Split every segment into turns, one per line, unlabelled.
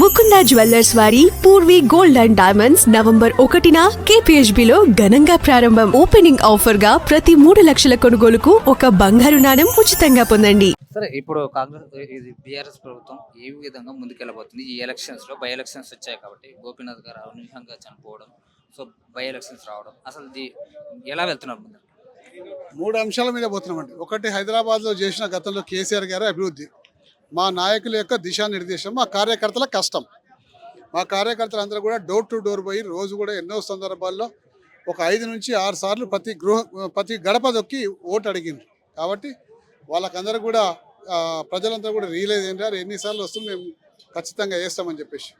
Mukunda jewellers వారి Purvi gold and diamonds November ఒకటిన KPHB లో ఘనంగా ప్రారంభం. ఓపెనింగ్ ఆఫర్గా ప్రతి మూడు లక్షల కొనుగోలుకు ఒక బంగారు నాణెం ఉచితంగా పొందండి.
సరే ఇప్పుడు కాంగ్రెస్ ఇది బీఆర్ఎస్ ప్రభుత్వం ఏ విధంగా ముందుకెళ్ళబోతుంది? ఈ ఎలక్షన్స్లో బై ఎలక్షన్స్ వచ్చాయి కాబట్టి గోపీనాథ్ గారు అనూహ్యంగా చనిపోవడం సో బై ఎలక్షన్స్ రావడం అసలు ఎలా వెళ్తున్నారు ముందు
మూడు అంశాల మీద పోతున్నామండి. ఒకటి హైదరాబాద్లో చేసిన గతంలో కేసీఆర్ గారి అభివృద్ధి. మా నాయకుల యొక్క దిశానిర్దేశం మా కార్యకర్తల కష్టం. మా కార్యకర్తలందరూ కూడా డోర్ టు డోర్ పోయి రోజు కూడా ఎన్నో సందర్భాల్లో ఒక ఐదు నుంచి ఆరు సార్లు ప్రతి గృహ ప్రతి గడప దొక్కి ఓటు అడిగింది కాబట్టి వాళ్ళకందరూ కూడా ప్రజలంతా కూడా రియలైజ్ అయినారు ఎన్నిసార్లు వస్తుంది మేము ఖచ్చితంగా వేస్తామని చెప్పేసి.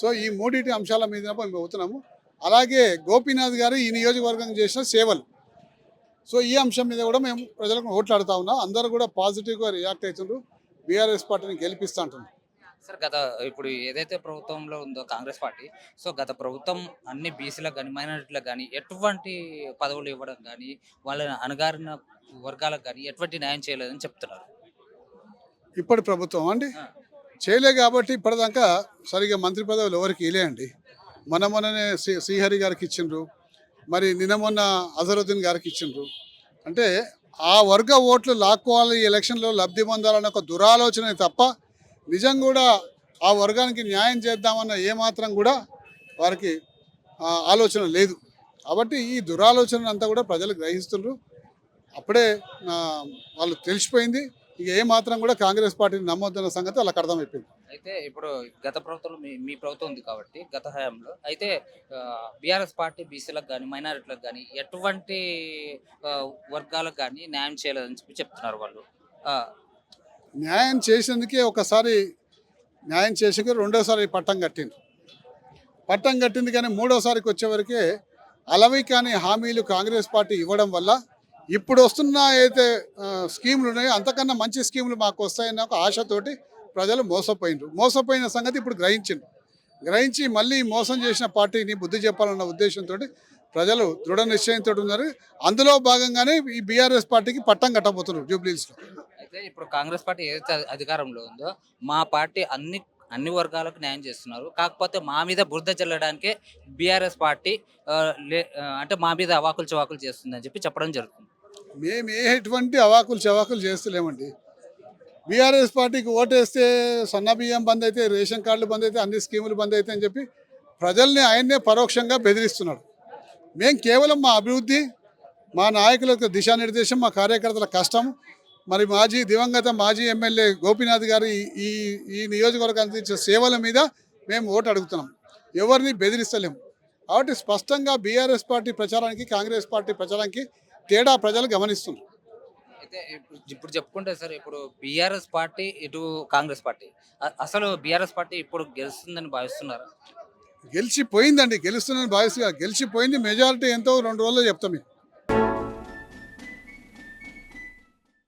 సో ఈ మూడింటి అంశాల మీద మేము అవుతున్నాము అలాగే గోపీనాథ్ గారు ఈ నియోజకవర్గం చేసిన సేవలు. సో ఈ అంశం మీద కూడా మేము ప్రజలకు ఓట్లాడుతూ ఉన్నాం. అందరూ కూడా పాజిటివ్గా రియాక్ట్ అవుతున్నారు బీఆర్ఎస్ పార్టీని గెలిపిస్తా అంటున్నారు
సార్ గత ఇప్పుడు ఏదైతే ప్రభుత్వంలో ఉందో కాంగ్రెస్ పార్టీ సో గత ప్రభుత్వం అన్ని బీసీలకు కానీ మైనారిటీలకు కానీ ఎటువంటి పదవులు ఇవ్వడం కానీ వాళ్ళని అణగారిన వర్గాలకు కానీ ఎటువంటి న్యాయం చేయలేదని చెప్తున్నారు.
ఇప్పటి ప్రభుత్వం అండి. చేయలే కాబట్టి ఇప్పటిదాకా సరిగా మంత్రి పదవులు ఎవరికి ఇలేయండి మన మొన్ననే శ్రీ శ్రీహరి గారికి ఇచ్చిండ్రు. మరి నిన్న మొన్న అజరుద్దీన్ గారికి ఇచ్చిండ్రు. అంటే ఆ వర్గ ఓట్లు లాక్కోవాలి ఈ ఎలక్షన్లో లబ్ధి పొందాలన్న ఒక దురాలోచన తప్ప నిజం కూడా ఆ వర్గానికి న్యాయం చేద్దామన్న ఏమాత్రం కూడా వారికి ఆలోచన లేదు. కాబట్టి ఈ దురాలోచన అంతా కూడా ప్రజలు గ్రహిస్తున్నారు అప్పుడే వాళ్ళు తెలిసిపోయింది. ఇక ఏ మాత్రం కూడా కాంగ్రెస్ పార్టీని నమ్మొద్దన్న సంగతి వాళ్ళకి అర్థమైపోయింది.
అయితే ఇప్పుడు గత ప్రభుత్వంలో మీ మీ ప్రభుత్వం ఉంది కాబట్టి గత హయాంలో. అయితే బీఆర్ఎస్ పార్టీ బీసీలకు కానీ మైనారిటీలకు కానీ ఎటువంటి వర్గాలకు కానీ న్యాయం చేయలేదని చెప్పి చెప్తున్నారు వాళ్ళు.
న్యాయం చేసేందుకే ఒకసారి న్యాయం చేసాక రెండోసారి పట్టం కట్టింది పట్టం కట్టింది కానీ మూడోసారికి వచ్చేవరకే అలవి కాని హామీలు కాంగ్రెస్ పార్టీ ఇవ్వడం వల్ల ఇప్పుడు వస్తున్న అయితే స్కీములు ఉన్నాయో అంతకన్నా మంచి స్కీములు మాకు వస్తాయని ఒక ఆశతోటి ప్రజలు మోసపోయినారు. మోసపోయిన సంగతి ఇప్పుడు గ్రహించిండ్రు. గ్రహించి మళ్ళీ మోసం చేసిన పార్టీని బుద్ధి చెప్పాలన్న ఉద్దేశంతో ప్రజలు దృఢ నిశ్చయంతో ఉన్నారు. అందులో భాగంగానే ఈ బీఆర్ఎస్ పార్టీకి పట్టం కట్టబోతున్నారు జూబ్లీస్లో
అయితే ఇప్పుడు కాంగ్రెస్ పార్టీ ఏదైతే అధికారంలో ఉందో మా పార్టీ అన్ని అన్ని వర్గాలకు న్యాయం చేస్తున్నారు. కాకపోతే మా మీద బురద చల్లడానికే బీఆర్ఎస్ పార్టీ లే- అంటే మా మీద అవాకులు చవాకులు చేస్తుందని చెప్పి చెప్పడం జరుగుతుంది.
మేము ఏ ఎటువంటి అవాకులు చవాకులు చేస్తలేమండి. బీఆర్ఎస్ పార్టీకి ఓటేస్తే సన్న బియ్యం బంద్ అయితే రేషన్ కార్డులు బంద్ అయితే అన్ని స్కీములు బంద్ అయితే అని చెప్పి ప్రజల్ని ఆయన్నే పరోక్షంగా బెదిరిస్తున్నాడు. మేము కేవలం మా అభివృద్ధి మా నాయకుల యొక్క దిశానిర్దేశం మా కార్యకర్తల కష్టం. మరి మాజీ దివంగత మాజీ ఎమ్మెల్యే గోపీనాథ్ గారి ఈ ఈ నియోజకవర్గానికి అందించే సేవల మీద మేము ఓటు అడుగుతున్నాం. ఎవరిని బెదిరిస్తలేము కాబట్టి స్పష్టంగా బీఆర్ఎస్ పార్టీ ప్రచారానికి కాంగ్రెస్ పార్టీ ప్రచారానికి తేడా ప్రజలు గమనిస్తున్నారు.
అయితే ఇప్పుడు చెప్పుకుంటే సార్ ఇప్పుడు బీఆర్ఎస్ పార్టీ ఇటు కాంగ్రెస్ పార్టీ. అసలు బీఆర్ఎస్ పార్టీ ఇప్పుడు గెలుస్తుందని భావిస్తున్నారు?
గెలిచిపోయిందండి గెలుస్తుందని భావిస్తున్నా గెలిచిపోయింది మెజారిటీ ఎంతో రెండు రోజుల్లో చెప్తాం మీకు.